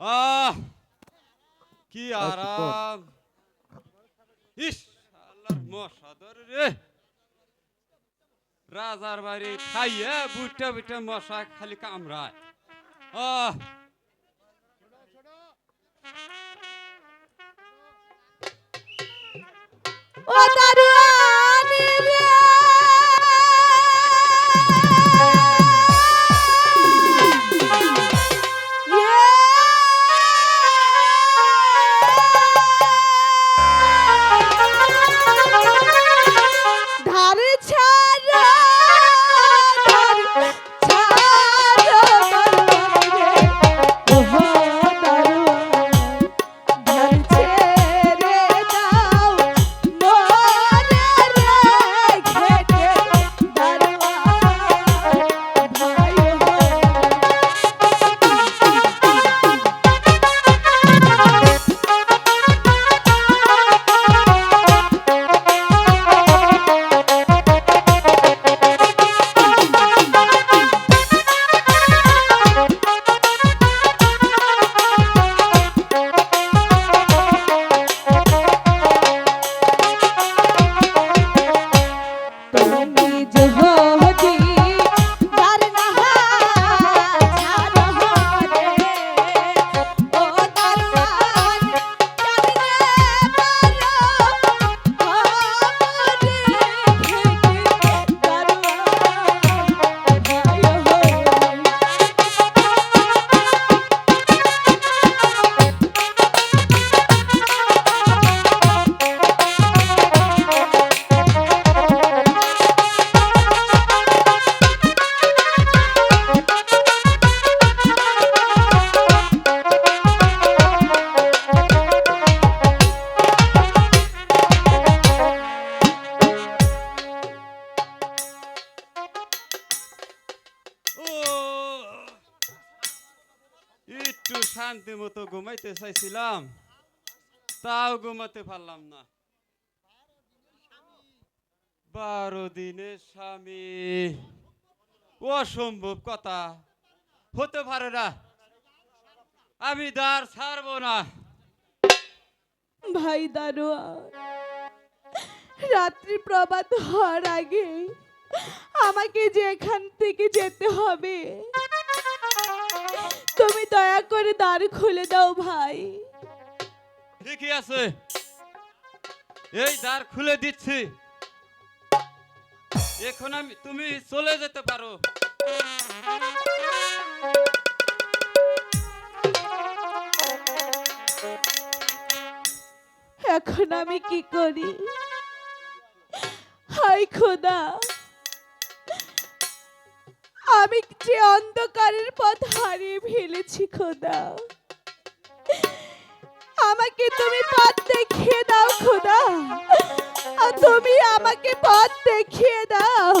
আহ কি আরাম। ইস আল্লাহর মশা ধরে রে। রাজার বাড়ি খাইয়ে বুটটা বুটটা মশা খালি কামড়ায়। আহ। ও দারুয়ানি ঘুমাতে পারলাম না। বারো দিনের স্বামী। অসম্ভব কথা। হতে পারে না। আমি দ্বার ছাড়বো না। ভাই দারোয়ান, রাত্রি প্রভাত হওয়ার আগে আমাকে যে এখান থেকে যেতে হবে। তুমি দয়া করে দ্বার খুলে দাও ভাই। ঠিকই আছে। এই দ্বার খুলে দিচ্ছি। এখন আমি, তুমি চলে যেতে পারো। এখন আমি কি করি? হাই খোদা। আমি যে অন্ধকারের পথ হারিয়ে ফেলেছি খোদা। আমাকে তুমি পথ দেখিয়ে দাও খোদা। তুমি আমাকে পথ দেখিয়ে দাও।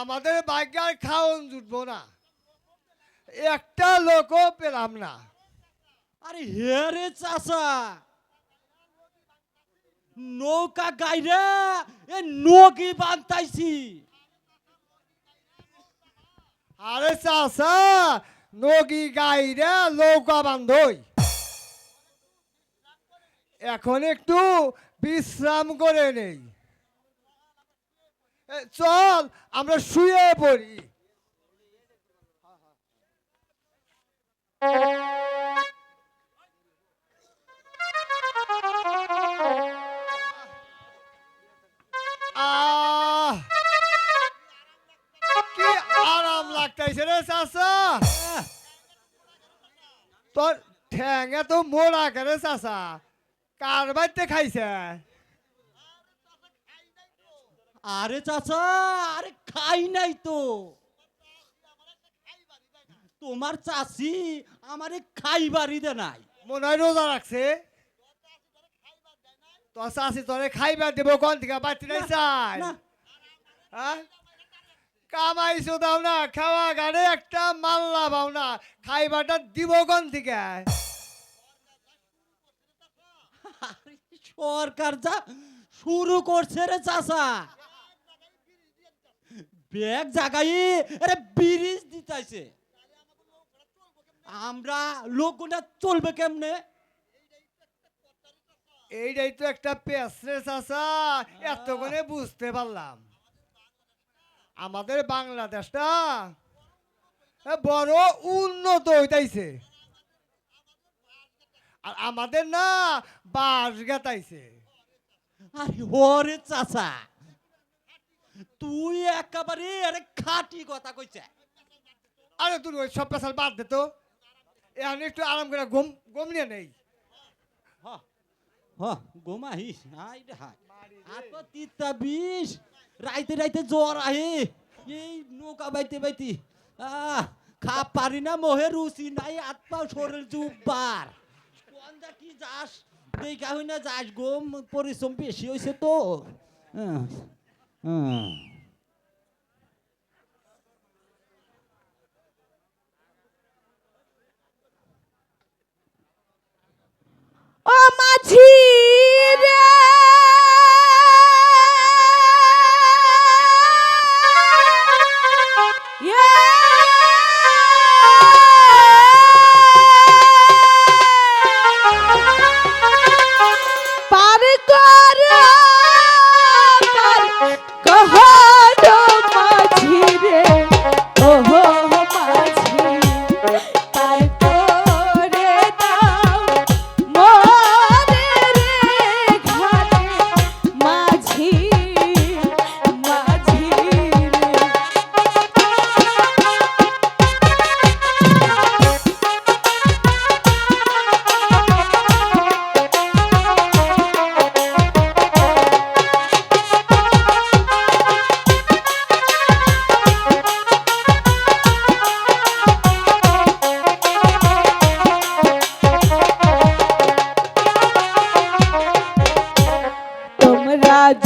আমাদের ভাগ্যার খাওন জুটবো না। একটা লোকও পেলাম না। আরে হে রে চাচা। নৌকা গাইরে এ নগি বান্তাইছি। আরে চাষা নৌকি গাইরা নৌকা বান্ধই। এখন একটু বিশ্রাম করে নেই। চল, আমরা শুয়ে পড়ি। কি আরাম লাগতেছে রে চাষা তোর ঠ্যাঙে তো মোড়া করে চাষা কার বাড়িতে খাইছে? আরে চাচা আরে খাই নাই তো। তোমার চাষি আমারে খাইবারই দে নাই। মনে হয় রোজা রাখছে। তোর চাষি তোরে খাইবার দেবো কোন থেকে বাড়তে নাই চাই হ্যাঁ? কামাইছো দাও না খাওয়া গাড়ে একটা মাল্লা পাও না। খাইবারটা দিব কোন থেকে সরকার যা শুরু করছে রে চাচা। ব্যাগ জাগাই আরে ব্রিজ দিতাইছে। আমরা লোকগুলা চলবে কেমনে? এইটাই তো একটা পেসরে চাষা এতক্ষণে বুঝতে পারলাম। আমাদের বাংলাদেশটা এ বড় উন্নত হইতাইছে। আর আমাদের না বাস গেতাইছে। আরে ওরে চাচা তুই একেবারে আরে খাটি কথা কইছে। আরে তুই ওই সব পেশাল বাদ দে তো। এখন একটু আরাম করে ঘুম ঘুম নিয়ে নেই। হ হ গোমাহি হাই রে হাই আর তো তিতা বিষ রাইতে রাইতে জ্বর আহে। এই নৌকা বাইতে বাইতে আহ খা পারি না মোহে রুচি নাই আত পাও শরীর জুব্বার। কোন যা কি যাস দেখা হই না যাস গো পরিশ্রম বেশি হয়েছে তো। হ্যাঁ হ্যাঁ ও মাঝি রে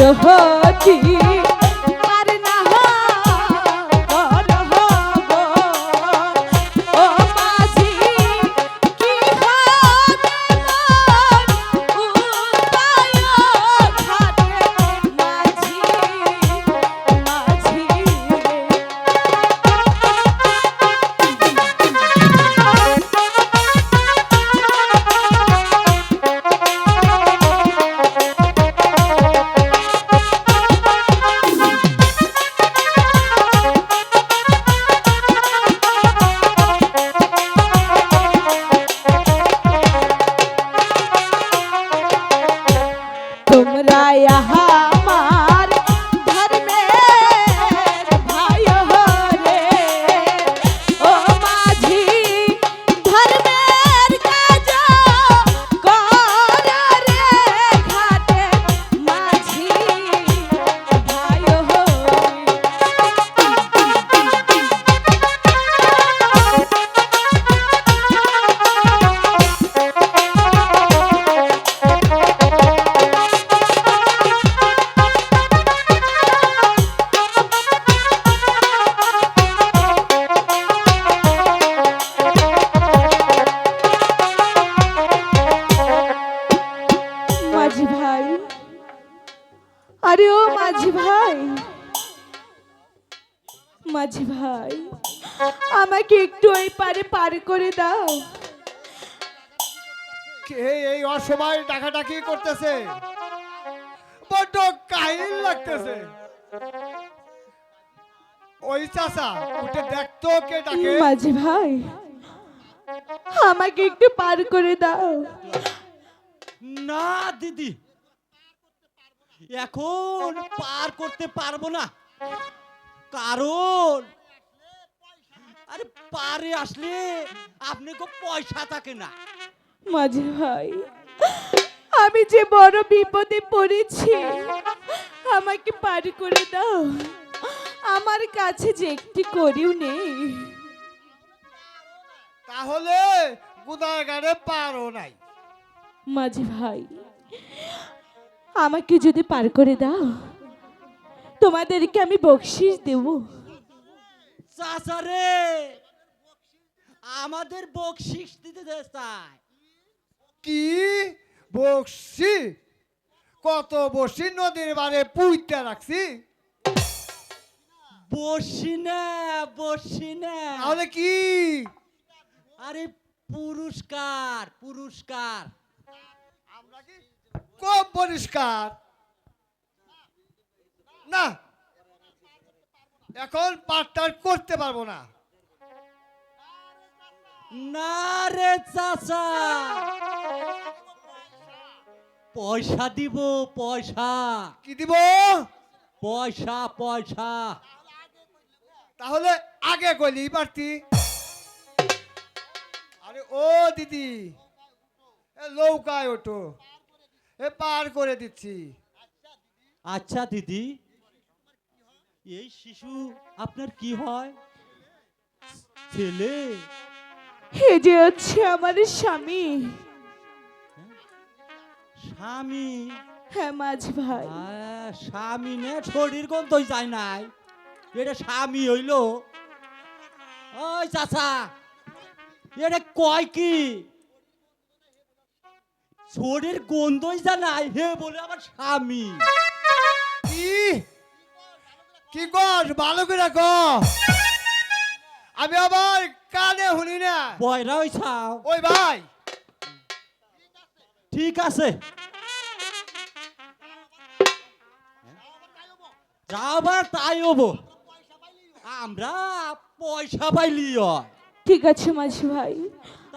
তোমরা যদি yaha মাঝি ভাই আমাকে একটু ওই পারে পার করে দাও। কে এই অসময় ডাকাডাকি করতেছে? বড্ড কাহিল লাগতেছে। ওই চাচা উঠে দেখতো কে ডাকে। মাঝি ভাই আমাকে একটু পার করে দাও। না দিদি। এখন পার করতে পারব না। কারণ? আরে পারে আসলে আপনি কো পয়সা থাকে না। মাঝি ভাই আমি যে বড় বিপদে পড়েছি আমাকে পার করে দাও। আমার কাছে যে একটি করিও নেই। তাহলে গুদাগারে পারও নাই। মাঝি ভাই আমাকে যদি পার করে দাও তোমাদেরকে আমি বকশিস দেব। চাচারে আমাদের বকশিস দিতে চায় কি? বকশি কত বসি নদীর বারে পুইতে রাখছি? বসি না বসি না। তাহলে কি? আরে পুরস্কার পুরস্কার। কম পরিষ্কার? না। এখন পাটটার করতে পারব না। না রে চাচা। পয়সা দিব পয়সা। কি দিব? পয়সা পয়সা। তাহলে আগে কইলি পারতি আরে ও দিদি এ নৌকায় ওঠো। এ পার করে দিচ্ছি। আচ্ছা দিদি। এই শিশু আপনার কি হয়? ছেলে। হে যে হচ্ছে আমার স্বামী। স্বামী? হ্যাঁ মাঝি ভাই। স্বামী নে শরীর গন্ধই যায় নাই। এটা স্বামী হইল। ওই চাচা এটা কয় কি? শরীর গন্ধই জানাই হে বলে আমার স্বামী। কি কর ভালো করে ক। আমি আবার কানে শুনি না। বয়রা ওই ছাও। ওই ভাই। ঠিক আছে। যাবার তাই হব। আমরা পয়সা পাইলি হয়। ঠিক আছে মাঝি ভাই।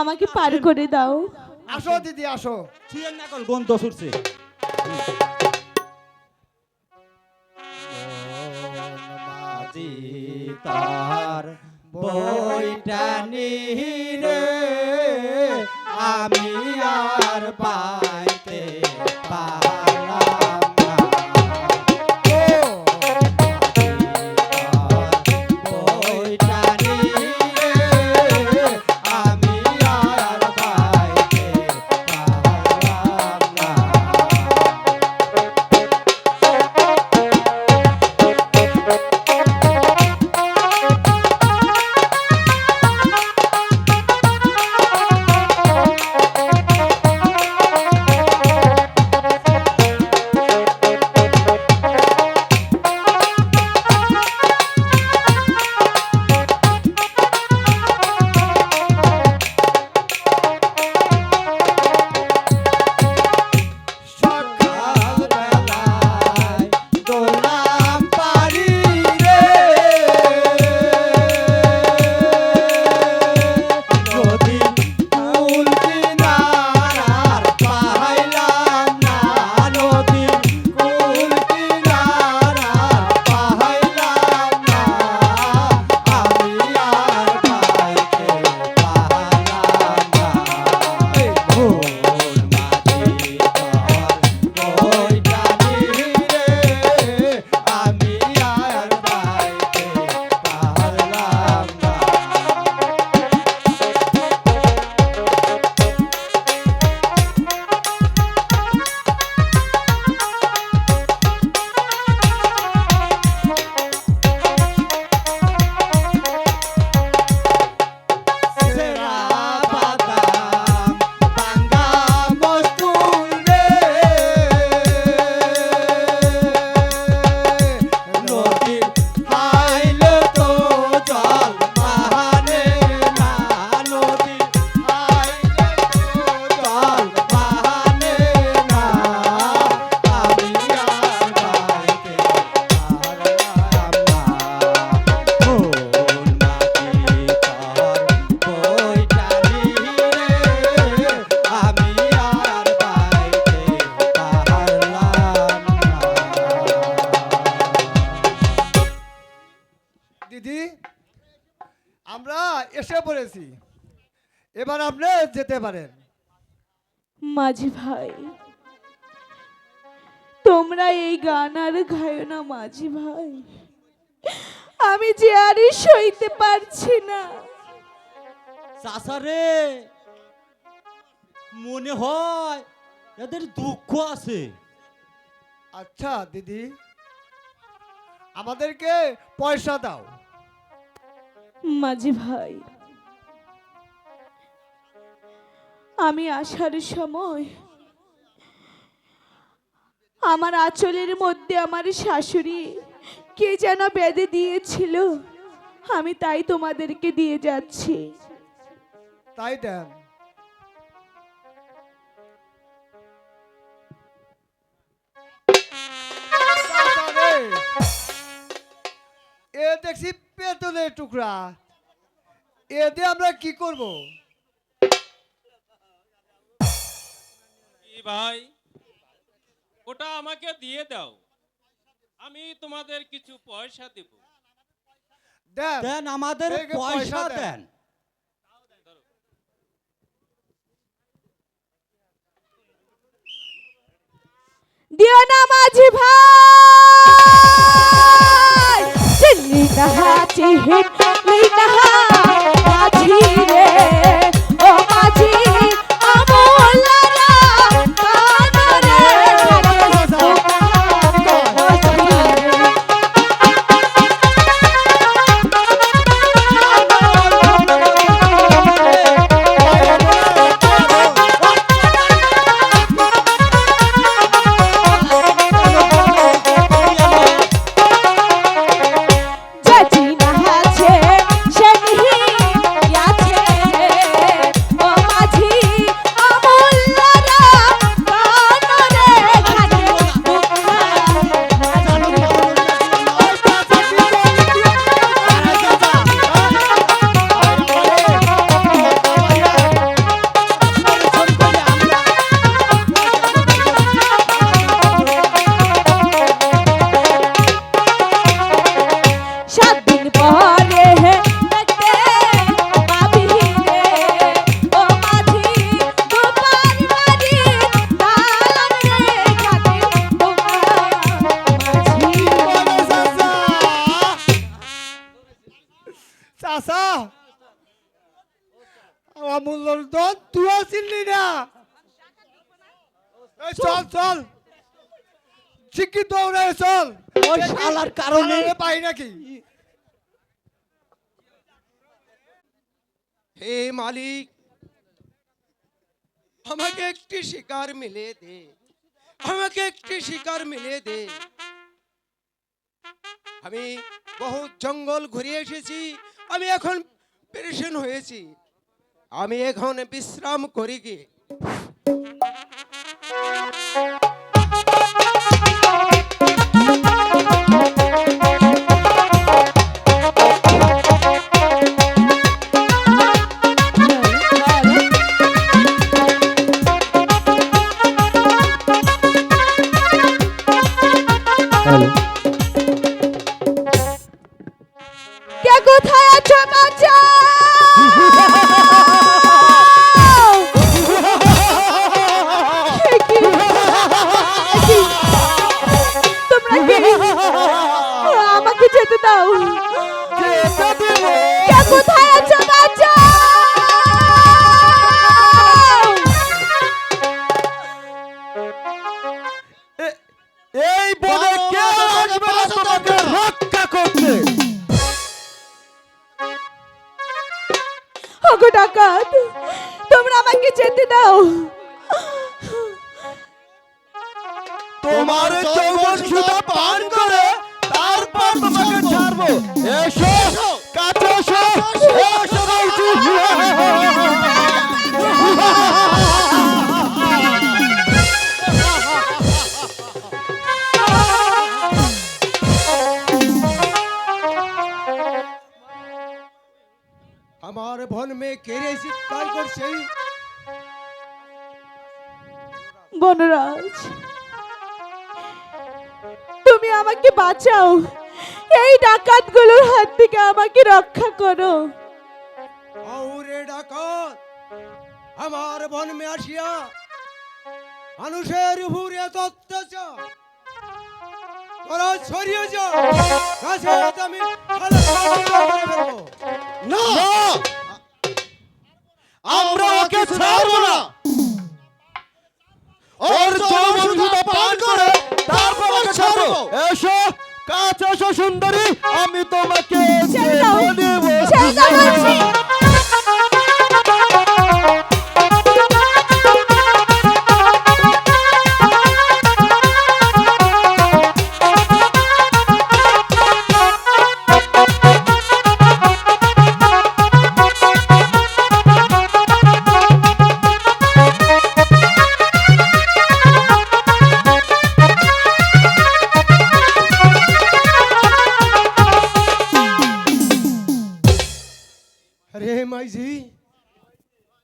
আমাকে পার করে দাও। আসো দিদি আসো। থুয়েন না কল গন্ধ ছুটছে। তার বইটা নিরে আমি আর পাইতে মাঝি ভাই। তোমরা এই গান আর গায়ো না মাঝি ভাই। আমি যে আর সইতে পারছি না। চাচা মনে হয় এদের দুঃখ আছে। আচ্ছা দিদি। আমাদেরকে পয়সা দাও। মাঝি ভাই আমি আসার সময় আমার আঁচলের মধ্যে আমার শাশুড়ি কে যেন বেঁধে দিয়েছিল। আমি তাই তোমাদেরকে দিয়ে যাচ্ছি। তাই দেন। এ দেখছি পেতলের টুকরা। এ দিয়ে আমরা কি করব? ভাই ওটা আমাকে দিয়ে দাও। আমি তোমাদের কিছু পয়সা দেব। দেন। আমাদের পয়সা দেন। দিও না মাঝি ভাই। চিল্লি কাহা চিল্লি চাষা আমার মূল্যর দন তুই আসিলি না চল চল। শিক্ষিত দৌড়ে চল। ওই শালার কারণে। পাই নাকি? হে মালিক আমাকে একটি শিকার মিলে দে। আমাকে একটি শিকার মিলে দে। আমি বহু জঙ্গল ঘুরে এসেছি আমি এখন পেরেশন হয়েছি। আমি এখন বিশ্রাম করি কি? তোমার যৌবন সুধা পান করে তারপর তোমাকে ছাড়বো। এসো কাছে এসো এসো আমার বন মে কেড়ে চিৎকার করছে? বনরাজ। তুমি আমাকে বাঁচাও। এই ডাকাতগুলোর হাত থেকে আমাকে রক্ষা করো। আউরে ডাকাত আমার বনমে আসিয়া মানুষের উপরে অত্যাচার তোরা ছড়িয়ে যা গাছে আমি। না! আমরা ওকে ছাড়বো না। ওর জলবন্ধুতা পান করে ছাড়বো এসো কাছে এসো সুন্দরী আমি তোমাকে দাও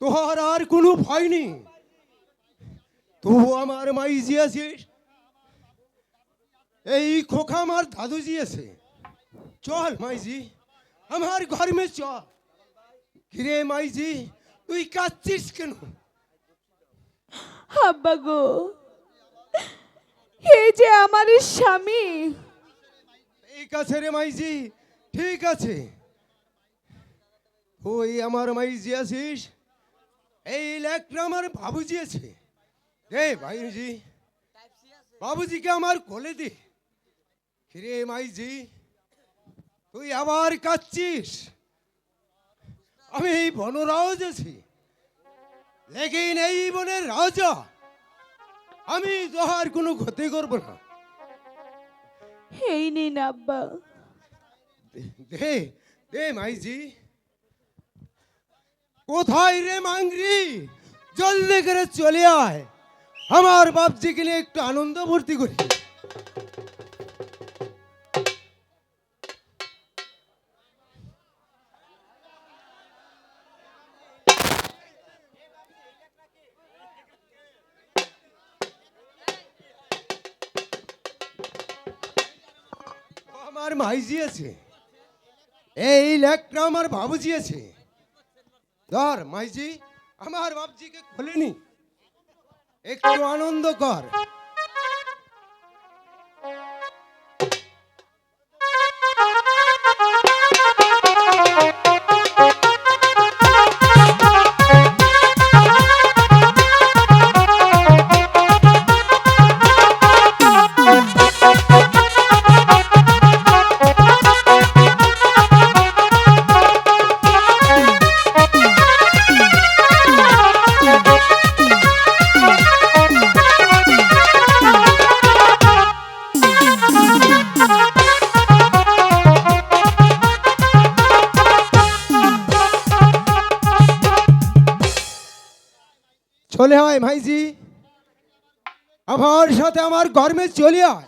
বলছি। আরে কোনো ভয় নেই। তুই আমার মাইজি আছিস এই খোখা আমার দাদুজি আছে। চল মাইজি আমার ঘর মে চল। কিরে মাইজি তুই কাঁদছিস কেন? আব্বা গো এই যে আমার স্বামী। ঠিক আছে রে মাইজি ঠিক আছে। ওই আমার মাইজি আছিস? এই লেকটা আমার বাবুজি আছে। রে ভাইজি বাবুজিকে আমার কোলে দে। কিরে মাইজি তুই আবার কাচ্ছিস আমি এই বনরাজ আছি। লেকিন এই বনের রাজা। আমি তোহার কোনো ক্ষতি করব না। এই নিন আব্বা। দে দে মাইজি। কোথায় রে মাংরি? জলদি করে চলে আয়। আমার বাপজিকে নিয়ে একটু আনন্দ ভর্তি করি। আমার মাইজি আছে। এই লেকটা আমার বাবুজি আছে। ধর মাইজি আমার বাপজিকে খোলেনি। একটু আনন্দ কর। আমার গরমে চলে আয়।